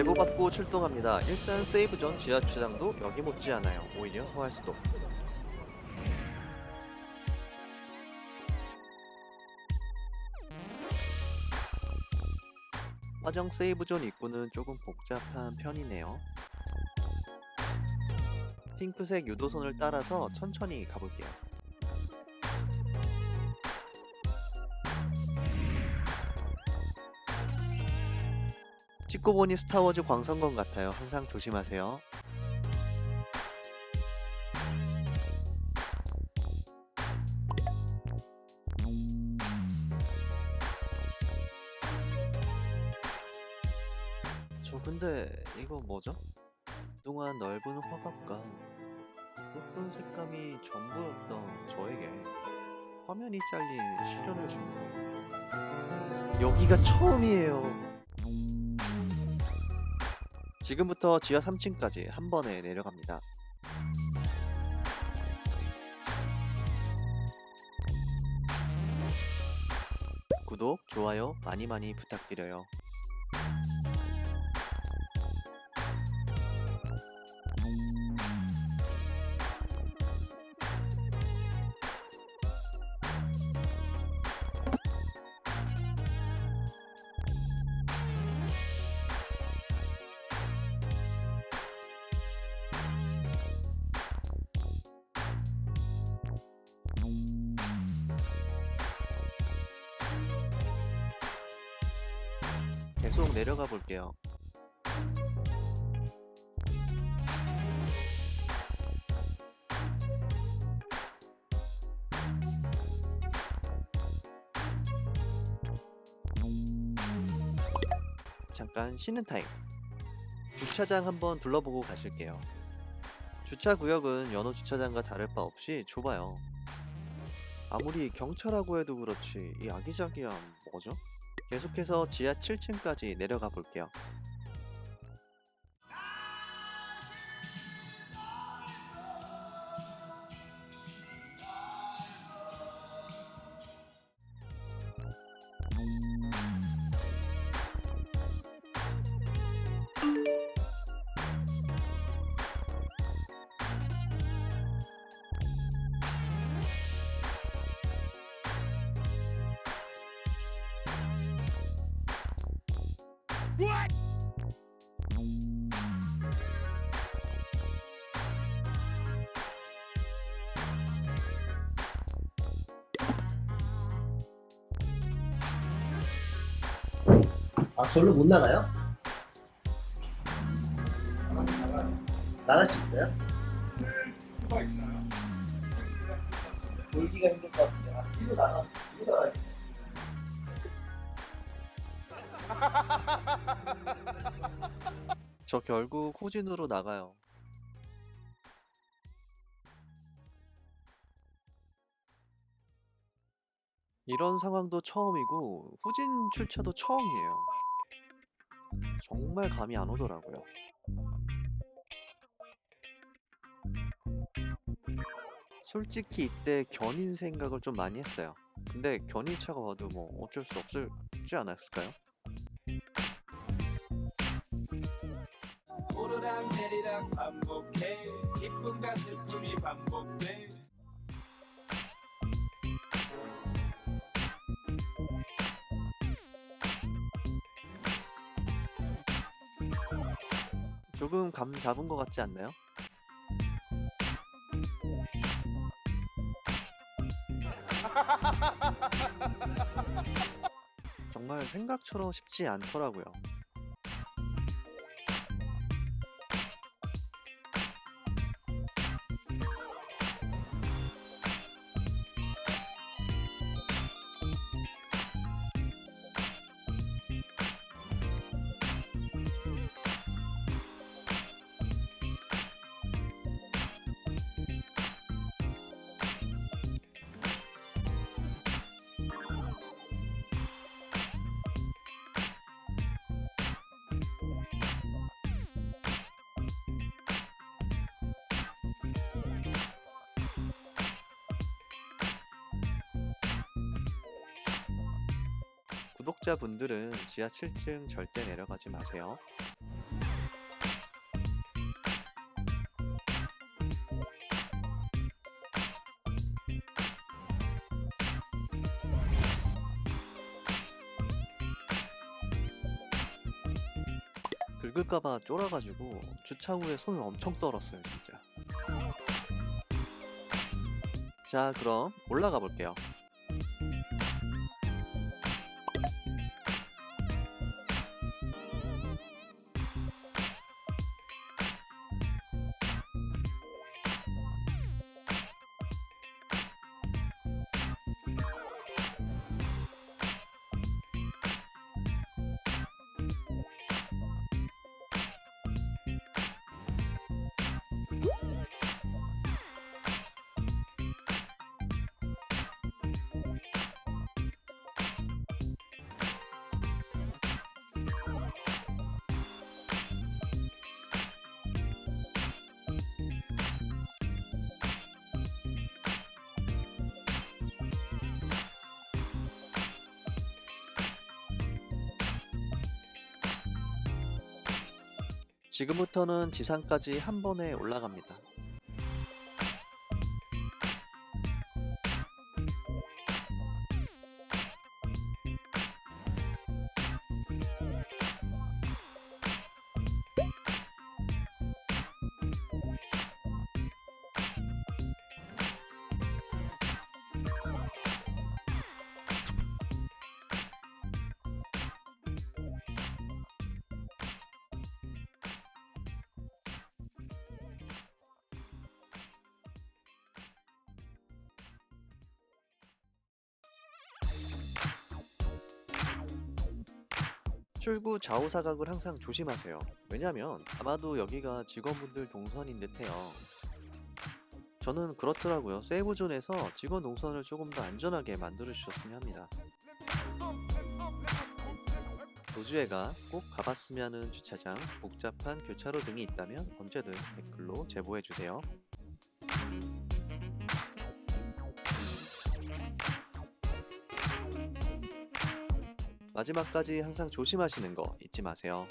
제보받고 출동합니다. 일산 세이브존 지하 주차장도 여기 못지않아요. 오히려 더할 수도. 화정 세이브존 입구는 조금 복잡한 편이네요. 핑크색 유도선을 따라서 천천히 가볼게요. 찍고 보니 스타워즈 광선검 같아요. 항상 조심하세요. 저 근데 이거 뭐죠? 그동안 넓은 화각과 예쁜 색감이 전부였던 저에게 화면이 잘린 시련을 준 거. 여기가 처음이에요. 지금부터 지하 3층까지 한 번에 내려갑니다. 구독, 좋아요 많이 많이 부탁드려요. 계속 내려가 볼게요. 잠깐 쉬는 타임. 주차장 한번 둘러보고 가실게요. 주차 구역은 연호 주차장과 다를 바 없이 좁아요. 아무리 경차라고 해도 그렇지 이 아기자기한 뭐죠? 계속해서 지하 7층까지 내려가 볼게요. 아, 절로 못 나가요? 나갈 수 있어요? 돌기가 힘들 것 같은데. 아, 뒤로 나가. 뒤로 나가. 저 결국 후진으로 나가요. 이런 상황도 처음이고 후진 출차도 처음이에요. 정말 감이 안 오더라고요. 솔직히 이때 견인 생각을 좀 많이 했어요. 근데 견인차가 와도 뭐 어쩔 수 없지 않았을까요? 오르락 내리락 반복해 기쁨과 슬픔이 반복돼 조금 감 잡은 것 같지 않나요? 정말 생각처럼 쉽지 않더라고요. 구독자분들은 지하 7층 절대 내려가지 마세요. 긁을까봐 쫄아가지고 주차 후에 손을 엄청 떨었어요 진짜 자 그럼 올라가 볼게요 지금부터는 지상까지 한 번에 올라갑니다. 출구 좌우 사각을 항상 조심하세요. 왜냐면 아마도 여기가 직원분들 동선인 듯해요. 저는 그렇더라고요. 세이브존에서 직원 동선을 조금 더 안전하게 만들어 주셨으면 합니다. 도주회가 꼭 가봤으면 하는 주차장, 복잡한 교차로 등이 있다면 언제든 댓글로 제보해 주세요. 마지막까지 항상 조심하시는 거 잊지 마세요.